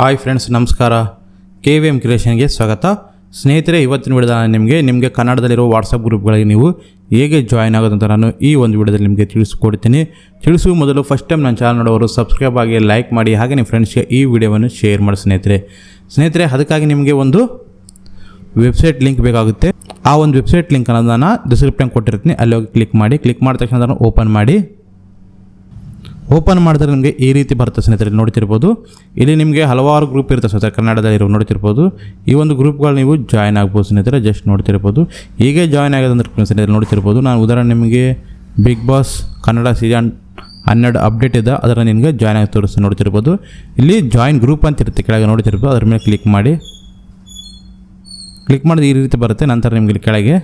Hi friends ನಮಸ್ಕಾರ. K V M ಕ್ರಿಯೇಷನ್ಗೆ ಸ್ವಾಗತ. ಸ್ನೇಹಿತರೆ, ಇವತ್ತಿನ ವಿಡಿಯೋದಲ್ಲಿ ನಿಮಗೆ ನಿಮಗೆ ಕನ್ನಡದಲ್ಲಿರೋ ವಾಟ್ಸಪ್ ಗ್ರೂಪ್ಗಳಿಗೆ ನೀವು ಹೇಗೆ ಜಾಯ್ನ್ ಆಗೋದಂತ ನಾನು ಈ ಒಂದು ವಿಡಿಯೋದಲ್ಲಿ ನಿಮಗೆ ತಿಳಿಸ್ಕೊಡ್ತೀನಿ. ತಿಳಿಸುವ ಮೊದಲು ಫಸ್ಟ್ ಟೈಮ್ ನನ್ನ ಚಾನಲ್ ನೋಡೋರು ಸಬ್ಸ್ಕ್ರೈಬ್ ಆಗಿ ಲೈಕ್ ಮಾಡಿ, ಹಾಗೆ ನಿಮ್ಮ ಫ್ರೆಂಡ್ಸ್ಗೆ ಈ ವಿಡಿಯೋವನ್ನು ಶೇರ್ ಮಾಡಿ ಸ್ನೇಹಿತರೆ. ಸ್ನೇಹಿತರೆ, ಅದಕ್ಕಾಗಿ ನಿಮಗೆ ಒಂದು ವೆಬ್ಸೈಟ್ ಲಿಂಕ್ ಬೇಕಾಗುತ್ತೆ. ಆ ಒಂದು ವೆಬ್ಸೈಟ್ ಲಿಂಕ್ ಅನ್ನೋದನ್ನು ಡಿಸ್ಕ್ರಿಪ್ಷನ್ ಕೊಟ್ಟಿರ್ತೀನಿ. ಅಲ್ಲಿ ಹೋಗಿ ಕ್ಲಿಕ್ ಮಾಡಿ ಕ್ಲಿಕ್ ಮಾಡಿದ ತಕ್ಷಣ ಅದನ್ನು ಓಪನ್ ಮಾಡಿ. ಓಪನ್ ಮಾಡಿದ್ರೆ ನಿಮಗೆ ಈ ರೀತಿ ಬರುತ್ತೆ ಸ್ನೇಹಿತರೆ ನೋಡ್ತಿರ್ಬೋದು. ಇಲ್ಲಿ ನಿಮಗೆ ಹಲವಾರು ಗ್ರೂಪ್ ಇರುತ್ತೆ ಸ್ನೇಹಿತರೆ ಕನ್ನಡದಲ್ಲಿ ಇರೋ ನೋಡ್ತಿರ್ಬೋದು. ಈ ಒಂದು ಗ್ರೂಪ್ಗಳು ನೀವು ಜಾಯ್ನ್ ಆಗ್ಬೋದು ಸ್ನೇಹಿತರೆ ಜಸ್ಟ್ ನೋಡ್ತಿರ್ಬೋದು. ಹೀಗೆ ಜಾಯ್ನ್ ಆಗೋದಂದ್ರೆ ಸ್ನೇಹಿತರೆ, ನೋಡ್ತಿರ್ಬೋದು. ನಾನು ಉದಾಹರಣೆ ನಿಮಗೆ ಬಿಗ್ ಬಾಸ್ ಕನ್ನಡ ಸೀಸನ್ ಹನ್ನೆರಡು ಅಪ್ಡೇಟ್ ಇದೆ ಅದರ ನಿಮಗೆ ಜಾಯ್ನ್ ಆಗಿ ತೋರಿಸ್ತೀನಿ, ನೋಡ್ತಿರ್ಬೋದು. ಇಲ್ಲಿ ಜಾಯಿನ್ ಗ್ರೂಪ್ ಅಂತ ಇರುತ್ತೆ, ಕೆಳಗೆ ನೋಡ್ತಿರ್ಬೋದು. ಅದ್ರ ಮೇಲೆ ಕ್ಲಿಕ್ ಮಾಡಿ. ಕ್ಲಿಕ್ ಮಾಡಿದ ಈ ರೀತಿ ಬರುತ್ತೆ, ನಂತರ ನಿಮಗೆ ಇಲ್ಲಿ ಕೆಳಗೆ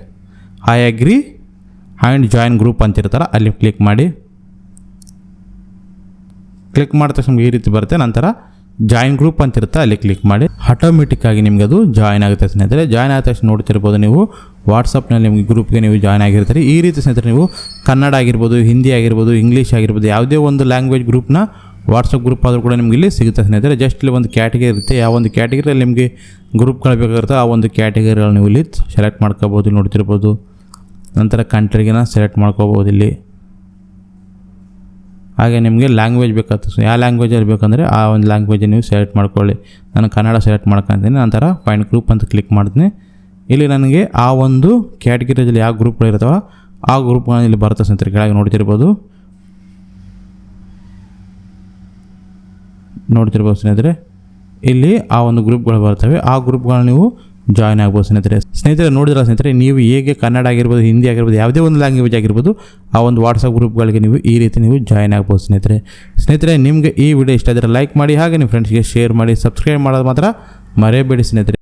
I agree and join group ಅಂತಿರ್ತಾರೆ ಅಲ್ಲಿ ಕ್ಲಿಕ್ ಮಾಡಿ. ಕ್ಲಿಕ್ ಮಾಡಿದ ತಕ್ಷಣ ಈ ರೀತಿ ಬರುತ್ತೆ. ನಂತರ ಜಾಯಿನ್ ಗ್ರೂಪ್ ಅಂತ ಇರುತ್ತೆ. ಅಲ್ಲಿ ಕ್ಲಿಕ್ ಮಾಡಿ ಆಟೋಮೆಟಿಕ್ ಆಗಿ ನಿಮಗೆ ಅದು ಜಾಯ್ನ್ ಆಗುತ್ತೆ ಸ್ನೇಹಿತರೆ. ಜಾಯ್ನ್ ಆದ ತಕ್ಷಣ ನೋಡ್ತಿರ್ಬೋದು ನೀವು. ವಾಟ್ಸಪ್ನಲ್ಲಿ ನಿಮಗೆ ಗ್ರೂಪ್ಗೆ ನೀವು ಜಾಯ್ನ್ ಆಗಿರ್ತೀರಿ. ಈ ರೀತಿ ಸ್ನೇಹಿತರೆ ನೀವು ಕನ್ನಡ ಆಗಿರ್ಬೋದು, ಹಿಂದಿ ಆಗಿರ್ಬೋದು ಇಂಗ್ಲೀಷ್ ಆಗಿರ್ಬೋದು, ಯಾವುದೇ ಒಂದು ಲ್ಯಾಂಗ್ವೇಜ್ ಗ್ರೂಪ್ನ ವಾಟ್ಸಪ್ ಗ್ರೂಪ್ ಆದರೂ ಕೂಡ ನಿಮಗೆ ಇಲ್ಲಿ ಸಿಗುತ್ತೆ ಸ್ನೇಹಿತರೆ. ಜಸ್ಟ್ ಇಲ್ಲಿ ಒಂದು ಕ್ಯಾಟಗರಿ ಇರುತ್ತೆ. ಯಾವ ಒಂದು ಕ್ಯಾಟಗರಿಯಲ್ಲಿ ನಿಮಗೆ ಗ್ರೂಪ್ಗಳು ಬೇಕಾಗಿರುತ್ತೆ ಆ ಒಂದು ಕ್ಯಾಟಗರಿಗಳು ನೀವು ಇಲ್ಲಿ ಸೆಲೆಕ್ಟ್ ಮಾಡ್ಕೋಬೋದು, ನೋಡ್ತಿರ್ಬೋದು. ನಂತರ ಕಂಟ್ರಿಗೆನ ಸೆಲೆಕ್ಟ್ ಮಾಡ್ಕೋಬೋದು ಇಲ್ಲಿ. ಹಾಗೆ ನಿಮಗೆ ಲ್ಯಾಂಗ್ವೇಜ್ ಬೇಕಾಗ್ತದೆ. ಯಾವ ಲ್ಯಾಂಗ್ವೇಜಲ್ಲಿ ಬೇಕಂದರೆ ಆ ಒಂದು ಲ್ಯಾಂಗ್ವೇಜ್ ನೀವು ಸೆಲೆಕ್ಟ್ ಮಾಡ್ಕೊಳ್ಳಿ. ನಾನು ಕನ್ನಡ ಸೆಲೆಕ್ಟ್ ಮಾಡ್ಕೊತೀನಿ. ನಂತರ ಫೈಂಡ್ ಗ್ರೂಪ್ ಅಂತ ಕ್ಲಿಕ್ ಮಾಡ್ತೀನಿ. ಇಲ್ಲಿ ನನಗೆ ಆ ಒಂದು ಕ್ಯಾಟಗಿರಿಯಲ್ಲಿ ಯಾವ ಗ್ರೂಪ್ಗಳು ಇರ್ತಾವ ಆ ಗ್ರೂಪ್ಗಳನ್ನ ಇಲ್ಲಿ ಬರುತ್ತೆ ಸ್ನೇಹಿತರೆ. ಕೆಳಗೆ ನೋಡ್ತಿರ್ಬೋದು. ನೋಡ್ತಿರ್ಬೋದು ಸ್ನೇಹಿತರೆ. ಇಲ್ಲಿ ಆ ಒಂದು ಗ್ರೂಪ್ಗಳು ಬರ್ತವೆ. ಆ ಗ್ರೂಪ್ಗಳನ್ನ ನೀವು ಜಾಯ್ನ್ ಆಗ್ಬೋದು ಸ್ನೇಹಿತರೆ. ಸ್ನೇಹಿತರೆ ನೋಡಿದ್ರೆ ಸ್ನೇಹಿತರೆ, ನೀವು ಹೇಗೆ ಕನ್ನಡ ಆಗಿರ್ಬೋದು, ಹಿಂದಿ ಆಗಿರ್ಬೋದು, ಯಾವುದೇ ಒಂದು ಲ್ಯಾಂಗ್ವೇಜ್ ಆಗಿರ್ಬೋದು, ಆ ಒಂದು ವಾಟ್ಸಪ್ ಗ್ರೂಪ್ಗಳಿಗೆ ನೀವು ಈ ರೀತಿ ನೀವು ಜಾಯ್ನ್ ಆಗ್ಬೋದು ಸ್ನೇಹಿತರೆ. ಸ್ನೇಹಿತರೆ, ನಿಮಗೆ ಈ ವಿಡಿಯೋ ಇಷ್ಟ ಆದರೆ ಲೈಕ್ ಮಾಡಿ, ಹಾಗೆ ನಿಮ್ಮ ಫ್ರೆಂಡ್ಸ್ಗೆ ಶೇರ್ ಮಾಡಿ ಸಬ್ಸ್ಕ್ರೈಬ್ ಮಾಡೋದು ಮಾತ್ರ ಮರೆಯಬೇಡಿ ಸ್ನೇಹಿತರೆ.